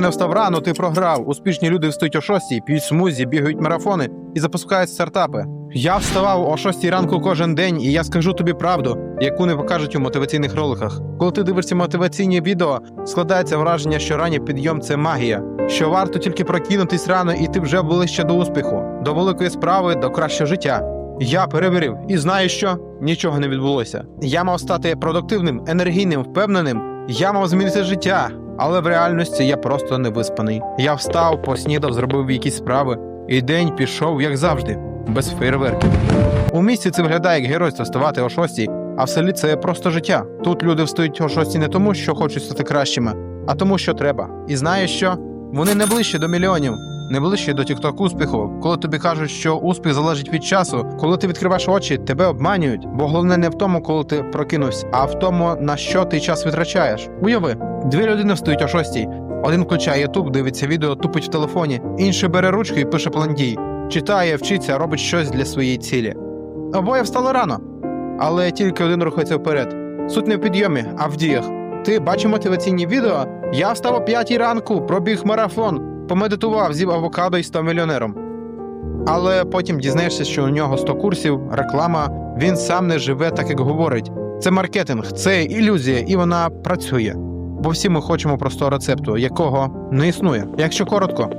ти не встав рано, ти програв. Успішні люди встають о 6, п'ють смузі, бігають марафони і запускають стартапи. Я вставав о 6 ранку кожен день, і я скажу тобі правду, яку не покажуть у мотиваційних роликах. Коли ти дивишся мотиваційні відео, складається враження, що ранній підйом це магія, що варто тільки прокинутись рано, і ти вже ближче до успіху, до великої справи, до кращого життя. Я перевірив і знаю, що нічого не відбулося. Я мав стати продуктивним, енергійним, впевненим. Я мав змінити життя, але в реальності я просто не виспаний. Я встав, поснідав, зробив якісь справи, і день пішов, як завжди, без фейерверків. У місті це виглядає як геройство ставати о шостій, а в селі це просто життя. Тут люди встають о шостій не тому, що хочуть стати кращими, а тому, що треба. І знаєш що? Вони не ближче до мільйонів, не ближче до тікток успіху. Коли тобі кажуть, що успіх залежить від часу, коли ти відкриваєш очі, тебе обманюють. Бо головне не в тому, коли ти прокинувся, а в тому, на що ти час витрачаєш. Уяви, дві людини встають о шостій. Один включає Ютуб, дивиться відео, тупить в телефоні, інший бере ручку і пише план дій. Читає, вчиться, робить щось для своєї цілі. Обоє встали рано, але тільки один рухається вперед. Суть не в підйомі, а в діях. Ти бачив мотиваційні відео? Я встав о п'ятій ранку, пробіг марафон, помедитував, з'їв авокадо і став мільйонером. Але потім дізнаєшся, що у нього 100 курсів, реклама, він сам не живе так, як говорить. Це маркетинг, це ілюзія, і вона працює. Бо всі ми хочемо простого рецепту, якого не існує. Якщо коротко,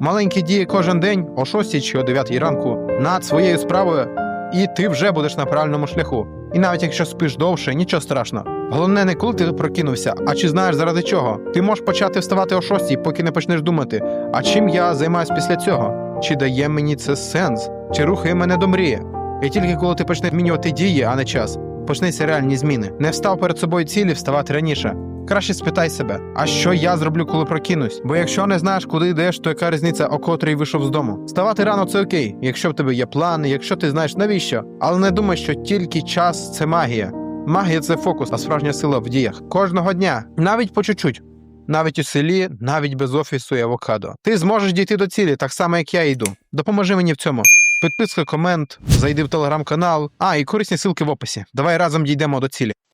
маленькі дії кожен день о 6 чи о 9 ранку над своєю справою, і ти вже будеш на правильному шляху. І навіть якщо спиш довше, нічого страшного. Головне не коли ти прокинувся, а чи знаєш заради чого. Ти можеш почати вставати о 6, поки не почнеш думати, а чим я займаюся після цього? Чи дає мені це сенс, чи рухає мене до мрії? І тільки коли ти почнеш змінювати дії, а не час, почнеться реальні зміни. Не встав перед собою цілі вставати раніше. Краще спитай себе, а що я зроблю, коли прокинусь? Бо якщо не знаєш, куди йдеш, то яка різниця, о котрій вийшов з дому? Ставати рано це окей, якщо в тебе є плани, якщо ти знаєш навіщо. Але не думай, що тільки час це магія. Магія це фокус, а справжня сила в діях. Кожного дня, навіть по чуть-чуть. Навіть у селі, навіть без офісу і авокадо. Ти зможеш дійти до цілі, так само як я йду. Допоможи мені в цьому. Підписка, комент, зайди в телеграм-канал. А, і корисні ссылки в описі. Давай разом дійдемо до цілі.